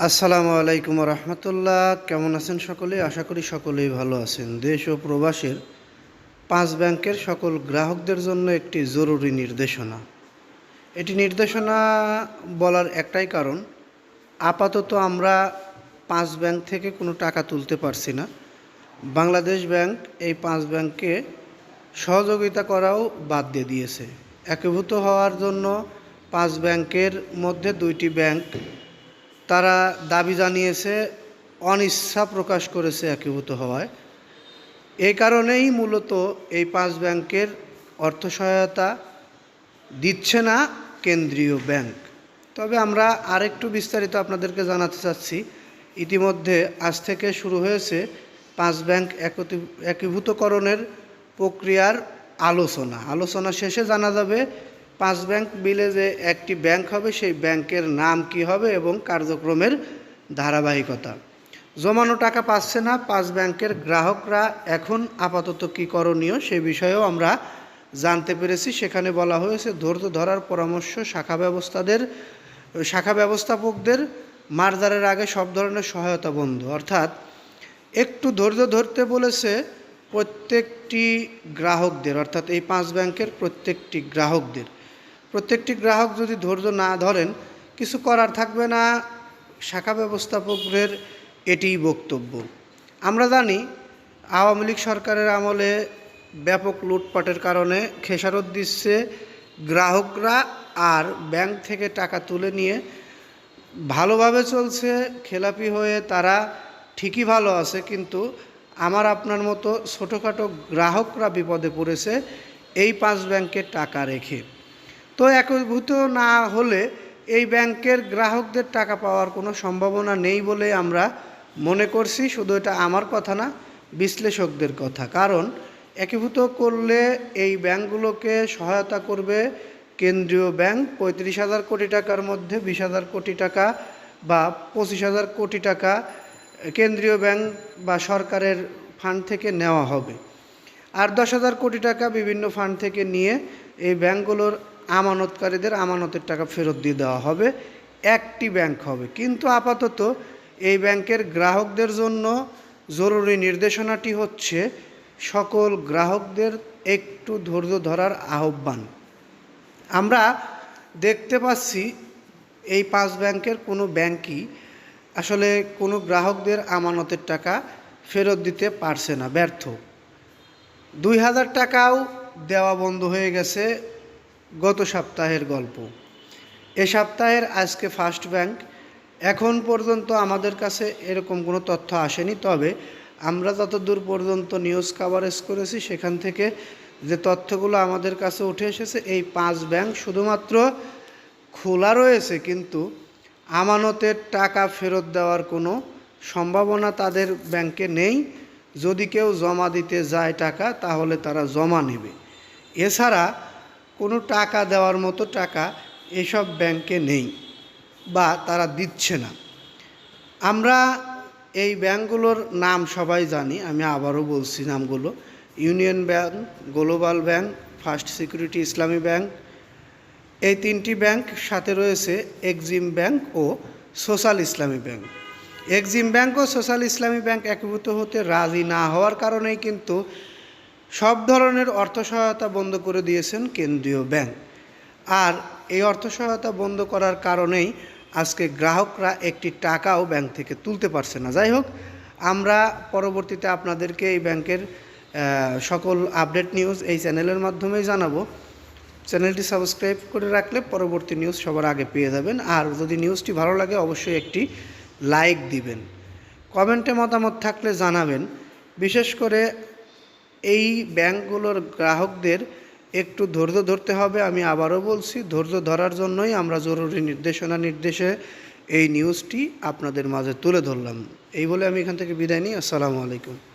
আসসালামু আলাইকুম রহমতুল্লাহ। কেমন আছেন সকলে? আশা করি সকলেই ভালো আছেন। দেশ ও প্রবাসের পাঁচ ব্যাংকের সকল গ্রাহকদের জন্য একটি জরুরি নির্দেশনা। এটি নির্দেশনা বলার একটাই কারণ, আপাতত আমরা পাঁচ ব্যাংক থেকে কোনো টাকা তুলতে পারছি না। বাংলাদেশ ব্যাংক এই পাঁচ ব্যাংকে সহযোগিতা করাও বাদ দিয়ে দিয়েছে। একীভূত হওয়ার জন্য পাঁচ ব্যাংকের মধ্যে দুইটি ব্যাংক তারা দাবি জানিয়েছে, অনিচ্ছা প্রকাশ করেছে একীভূত হওয়ায়। এই কারণেই মূলত এই পাঁচ ব্যাংকের অর্থ সহায়তা দিচ্ছে না কেন্দ্রীয় ব্যাংক। তবে আমরা আরেকটু বিস্তারিত আপনাদেরকে জানাতে চাচ্ছি। ইতিমধ্যে আজ থেকে শুরু হয়েছে পাঁচ ব্যাংক একীভূতকরণের প্রক্রিয়ার আলোচনা। আলোচনা শেষে জানা যাবে পাঁচ ব্যাংক বিলে যে একটি ব্যাংক হবে, সেই ব্যাংকের নাম কি হবে এবং কার্যক্রমের ধারাবাহিকতা? জমানো টাকা পাচ্ছে না, পাঁচ ব্যাংকের গ্রাহকরা এখন আপাতত কী করণীয় সে বিষয়েও আমরা জানতে পেরেছি। সেখানে বলা হয়েছে ধৈর্য ধরার পরামর্শ শাখা ব্যবস্থাদের, শাখা ব্যবস্থাপকদের মারদারের আগে সব ধরনের সহায়তা বন্ধ। অর্থাৎ একটু ধৈর্য ধরতে বলেছে প্রত্যেকটি গ্রাহকদের, অর্থাৎ এই পাঁচ ব্যাংকের প্রত্যেকটি গ্রাহকদের। প্রত্যেকটি গ্রাহক যদি ধৈর্য না ধরেন, কিছু করার থাকবে না। শাখা ব্যবস্থাপকদের এটিই বক্তব্য। আমরা জানি, আওয়ামী লীগ সরকারের আমলে ব্যাপক লুটপাটের কারণে খেসারত দিচ্ছে গ্রাহকরা আর ব্যাংক থেকে টাকা তুলে নিয়ে ভালোভাবে চলছে, খেলাপি হয়ে তারা ঠিকই ভালো আছে, কিন্তু আমার আপনার মতো ছোটোখাটো গ্রাহকরা বিপদে পড়েছে, এই পাঁচ ব্যাংকে টাকা রেখে। তো একীভূত না হলে এই ব্যাংকের গ্রাহকদের টাকা পাওয়ার কোনো সম্ভাবনা নেই বলে আমরা মনে করছি। শুধু এটা আমার কথা না, বিশ্লেষকদের কথা। কারণ একীভূত করলে এই ব্যাংকগুলোকে সহায়তা করবে কেন্দ্রীয় ব্যাংক, পঁয়ত্রিশ হাজার কোটি টাকার মধ্যে বিশ হাজার কোটি টাকা বা পঁচিশ হাজার কোটি টাকা কেন্দ্রীয় ব্যাংক বা সরকারের ফান্ড থেকে নেওয়া হবে। আর দশ হাজার কোটি টাকা বিভিন্ন ফান্ড থেকে নিয়ে এই ব্যাংকগুলোর আমানতকারীদের আমানতের টাকা ফেরত দিয়ে দেওয়া হবে, একটি ব্যাংক হবে। কিন্তু আপাতত এই ব্যাংকের গ্রাহকদের জন্য জরুরি নির্দেশনাটি হচ্ছে, সকল গ্রাহকদের একটু ধৈর্য ধরার আহ্বান। আমরা দেখতে পাচ্ছি এই পাঁচ ব্যাংকের কোনো ব্যাংকই আসলে কোনো গ্রাহকদের আমানতের টাকা ফেরত দিতে পারছে না, ব্যর্থ। দুই হাজার টাকাও দেওয়া বন্ধ হয়ে গেছে গত সপ্তাহের গল্প। এ সপ্তাহের আজকে ফার্স্ট ব্যাংক। এখন পর্যন্ত আমাদের কাছে এরকম কোনো তথ্য আসেনি, তবে আমরা যতদূর পর্যন্ত নিউজ কাভারেজ করেছি, সেখান থেকে যে তথ্যগুলো আমাদের কাছে উঠে এসেছে, এই পাঁচ ব্যাংক শুধুমাত্র খোলা রয়েছে, কিন্তু আমানতের টাকা ফেরত দেওয়ার কোনো সম্ভাবনা তাদের ব্যাংকে নেই। যদি কেউ জমা দিতে যায় টাকা, তাহলে তারা জমা নেবে। এছাড়া কোনো টাকা দেওয়ার মতো টাকা এসব ব্যাংকে নেই বা তারা দিচ্ছে না। আমরা এই ব্যাংকগুলোর নাম সবাই জানি, আমি আবারও বলছি নামগুলো। Union bank, Global bank, First Security Islami bank, এই তিনটি ব্যাংক সাথে রয়েছে এক্সিম ব্যাংক ও Social Islami bank. Exim bank ও সোশ্যাল ইসলামী ব্যাংক একীভূত হতে রাজি না হওয়ার কারণেই কিন্তু সব ধরনের অর্থ সহায়তা বন্ধ করে দিয়েছেন কেন্দ্রীয় ব্যাংক। আর এই অর্থ সহায়তা বন্ধ করার কারণেই আজকে গ্রাহকরা একটি টাকাও ব্যাংক থেকে তুলতে পারছে না। যাই হোক, আমরা পরবর্তীতে আপনাদেরকে এই ব্যাংকের সকল আপডেট নিউজ এই চ্যানেলের মাধ্যমেই জানাব। চ্যানেলটি সাবস্ক্রাইব করে রাখলে পরবর্তী নিউজ সবার আগে পেয়ে যাবেন। আর যদি নিউজটি ভালো লাগে, অবশ্যই একটি লাইক দিবেন। কমেন্টে মতামত থাকলে জানাবেন। বিশেষ করে এই ব্যাংকগুলোর গ্রাহকদের একটু ধৈর্য ধরতে হবে, আমি আবারও বলছি, ধৈর্য ধরার জন্যই আমরা জরুরি নির্দেশনা নির্দেশে এই নিউজটি আপনাদের মাঝে তুলে ধরলাম। এই বলে আমি এখান থেকে বিদায় নিই, আসসালামু আলাইকুম।